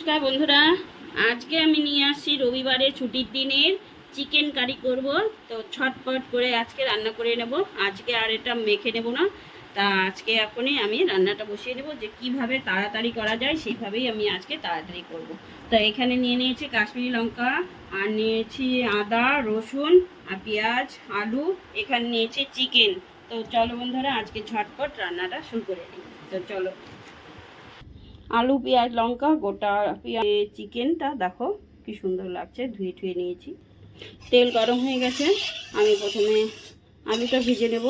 নমস্কার বন্ধুরা, আজকে আমি নিয়ে আসছি রবিবারে ছুটির দিনের চিকেন কারি করব। তো ছটপট করে আজকে রান্না করে নেব। আজকে আর এটা মেখে নেব না। তা আজকে এখনই আমি রান্নাটা বসিয়ে দেবো যে কীভাবে তাড়াতাড়ি করা যায়, সেইভাবেই আমি আজকে তাড়াতাড়ি করব। তো এখানে নিয়ে নিয়েছি কাশ্মীরি লঙ্কা, আর নিয়েছি আদা, রসুন, আর পেঁয়াজ, আলু, এখানে নিয়েছি চিকেন। তো চলো বন্ধুরা, আজকে ঝটপট রান্নাটা শুরু করে নিই তো চলো। আলু, পেঁয়াজ, লঙ্কা, গোটা পেঁয়াজ, চিকেনটা দেখো কি সুন্দর লাগছে, ধুয়ে ধুয়ে নিয়েছি। তেল গরম হয়ে গেছে, আমি প্রথমে আলুটা ভেজে নেব।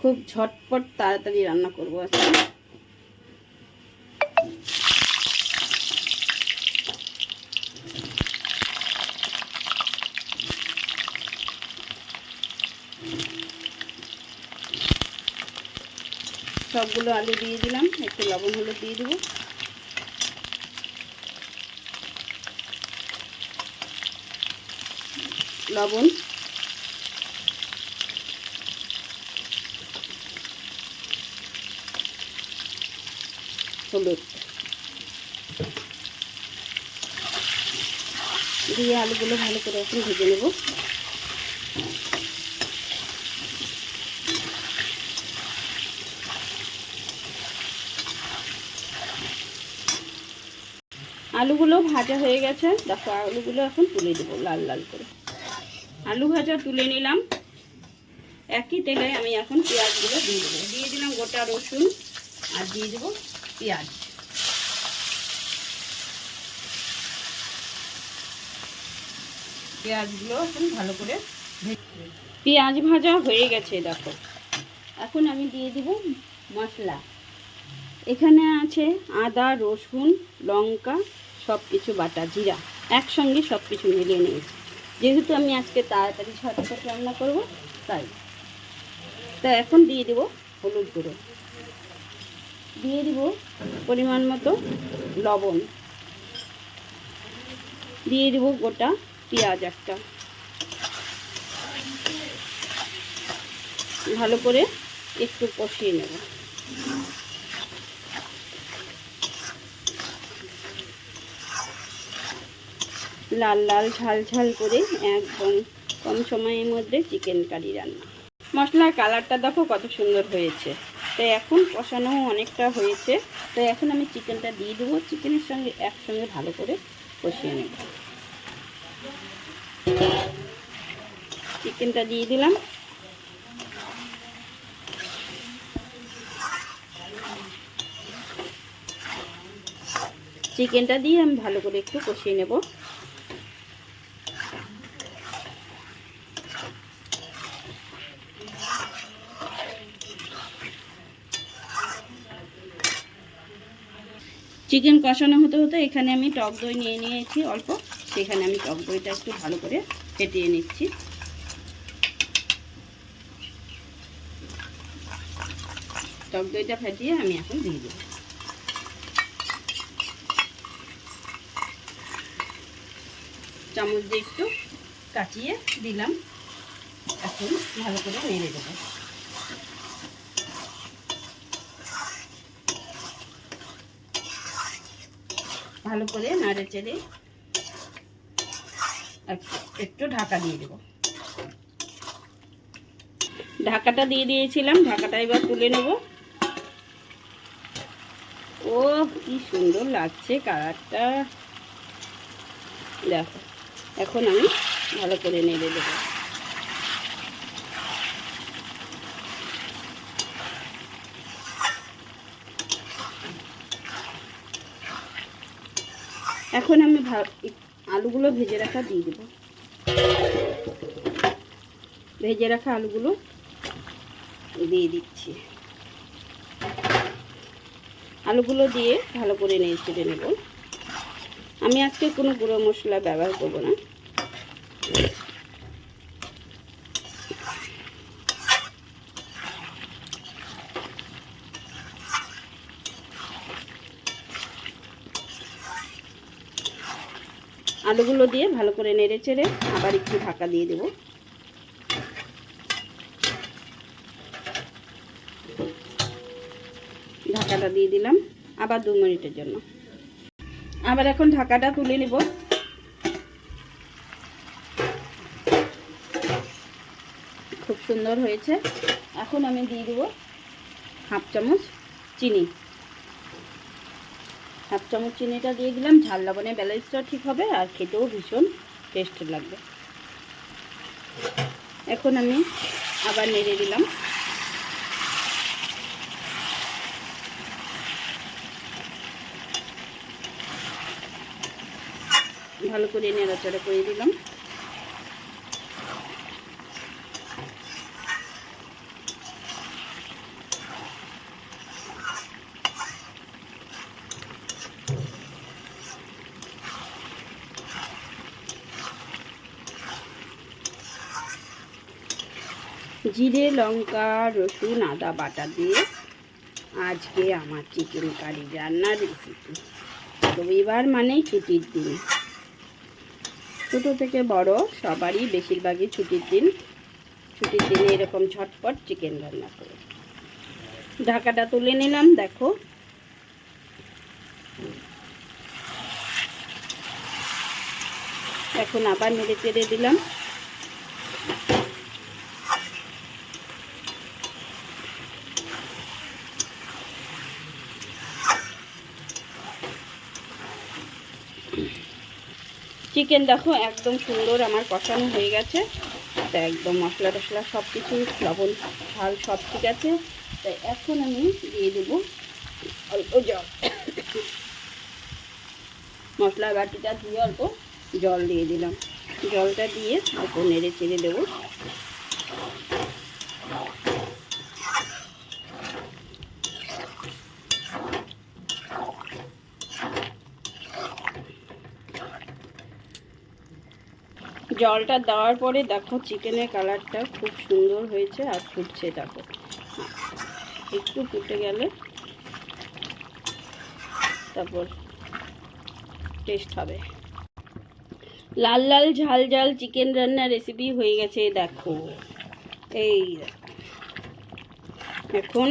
খুব ঝটপট তাড়াতাড়ি রান্না করব আজকে। সবগুলো আলু দিয়ে দিলাম। একটু লবণ হলুদ দিয়ে দেবো। লবণ। হলুদ। দিয়ে আলুগুলো ভালো করে এখন ভেজে নেব। আলুগুলো ভাজা হয়ে গেছে। দেখো, আলুগুলো এখন তুলে দেবো লাল লাল করে। আলু ভাজা তুলে নিলাম। একই তেলে আমি এখন পেঁয়াজগুলো দিয়ে দেবো। দিয়ে দিলাম গোটা রসুন আর দিয়ে দেবো পেঁয়াজ। পেঁয়াজগুলো এখন ভালো করে পেঁয়াজ ভাজা হয়ে গেছে, দেখো। এখন আমি দিয়ে দিব মশলা। এখানে আছে আদা, রসুন, লঙ্কা সব কিছু বাটা জিরা একসঙ্গে সব কিছু মিলিয়ে নিয়েছি। যেহেতু আমি আজকে তাড়াতাড়ি ঝটপট রান্না করব, তাই। তা এখন দিয়ে দেব হলুদ গুঁড়ো। দিয়ে দিব পরিমাণ মতো লবণ। দিয়ে দেব গোটা পেঁয়াজ একটা। ভালো করে একটু কষিয়ে নেব। লাল লাল, ঝাল ঝাল করে একদম কম সময়ের মধ্যে চিকেন কারি রান্না। মশলার কালারটা দেখো কত সুন্দর হয়েছে। তো এখন কষানো অনেকটা হয়েছে। তো এখন আমি চিকেনটা দিয়ে দেবো। চিকেনের সঙ্গে একসঙ্গে ভালো করে কষিয়ে নেব। চিকেনটা দিয়ে দিলাম। চিকেনটা দিয়ে আমি ভালো করে একটু কষিয়ে নেব। চিকেন কষানো হতে হতে এখানে আমি টক দই নিয়ে নিয়েছি অল্প। সেখানে আমি টক দইটা একটু ভালো করে ফেটিয়ে নিচ্ছি। টক দইটা ফেটিয়ে আমি এখন দিয়ে দেবো। চামচ দিয়ে একটু কাটিয়ে দিলাম। এখন ভালো করে নেড়ে দেবো। ভালো করে নাড়ে চেড়ে একটু ঢাকা দিয়ে দেবো। ঢাকাটা দিয়ে দিয়েছিলাম, ঢাকাটা এবার তুলে নেব। ও, কি সুন্দর লাগছে কালারটা। দেখো, এখন আমি ভালো করে নেড়ে দেবো। এখন আমি আলুগুলো ভেজে রাখা দিয়ে দেবো। ভেজে রাখা আলুগুলো দিয়ে দিচ্ছি। আলুগুলো দিয়ে ভালো করে নিয়ে ছেড়ে নেব। আমি আজকে কোনো গুঁড়ো মশলা ব্যবহার করব না। আলুগুলো দিয়ে ভালো করে নেড়ে চেড়ে আবার একটু ঢাকা দিয়ে দেব। ঢাকাটা দিয়ে দিলাম আবার দু মিনিটের জন্য। আবার এখন ঢাকাটা তুলে নেব। খুব সুন্দর হয়েছে। এখন আমি দিয়ে দেবো হাফ চামচ চিনি। হাফ চামচ চিনিটা দিয়ে দিলাম। ঝাল লবণের ব্যালেন্সটা ঠিক হবে আর খেতেও ভীষণ টেস্ট লাগবে। এখন আমি আবার নেড়ে দিলাম। ভালো করে নেড়াচড়া করে দিলাম। জিরে, লঙ্কা, রসুন, আদা বাটা দিয়ে আজকে আমার চিকেন কারি রান্নার রেসিপি রবিবার মানেই ছুটির দিন। ছোটো থেকে বড় সবারই বেশিরভাগই ছুটির দিন। ছুটির দিনে এরকম ঝটপট চিকেন রান্না করে। ঢাকাটা তুলে নিলাম, দেখো। এখন আবার নেড়ে চেড়ে দিলাম। চিকেন দেখো, একদম সুন্দর আমার কষানো হয়ে গেছে। তা একদম মশলা টশলা সব কিছু লবণ, ঝাল সব ঠিক আছে। তাই এখন আমি দিয়ে দেবো অল্প জল। মশলা বাটিটা দিয়ে অল্প জল দিয়ে দিলাম। জলটা দিয়ে অল্প নেড়ে চেড়ে দেবো। জলটা দেওয়ার পরে দেখো চিকেনের কালারটা খুব সুন্দর হয়েছে আর ফুটছে, দেখো। একটু ফুটে গেলে তারপর টেস্ট হবে। লাল লাল, ঝাল ঝাল চিকেন রান্নার রেসিপি হয়ে গেছে, দেখো। এই এখন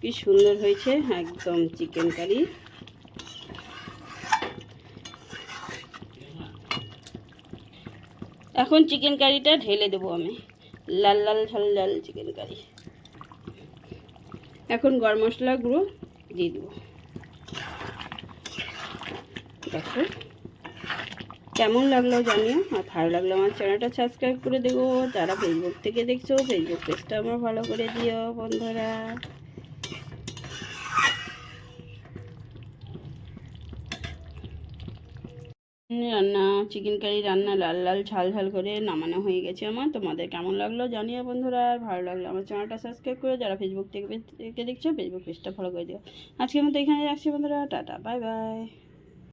কি সুন্দর হয়েছে, একদম চিকেন কারি। এখন চিকেন কারিটা ঢেলে দেবো আমি। লাল লাল, ঝাল লাল চিকেন কারি এখন গরম মশলা গুঁড়ো দিয়ে দেবো। দেখো। কেমন লাগল জানিও? আর ভালো লাগল আমার চ্যানেলটা সাবস্ক্রাইব করে দেবো। যারা ফেসবুক থেকে দেখছ ফেসবুক পেজটা আমার ভালো করে দিও বন্ধুরা। রান্না চিকেন কারি রান্না, লাল লাল, ঝাল ঝাল করে নামানো হয়ে গেছে আমার। তোমাদের কেমন লাগল জানিও বন্ধুরা। আর ভালো লাগল আমার চ্যানেলটা সাবস্ক্রাইব করে যারা ফেসবুক থেকে দেখছ ফেসবুক পেজটা ফলো করে দিও। আজকের মতো এখানে রাখছি বন্ধুরা। Tata bye bye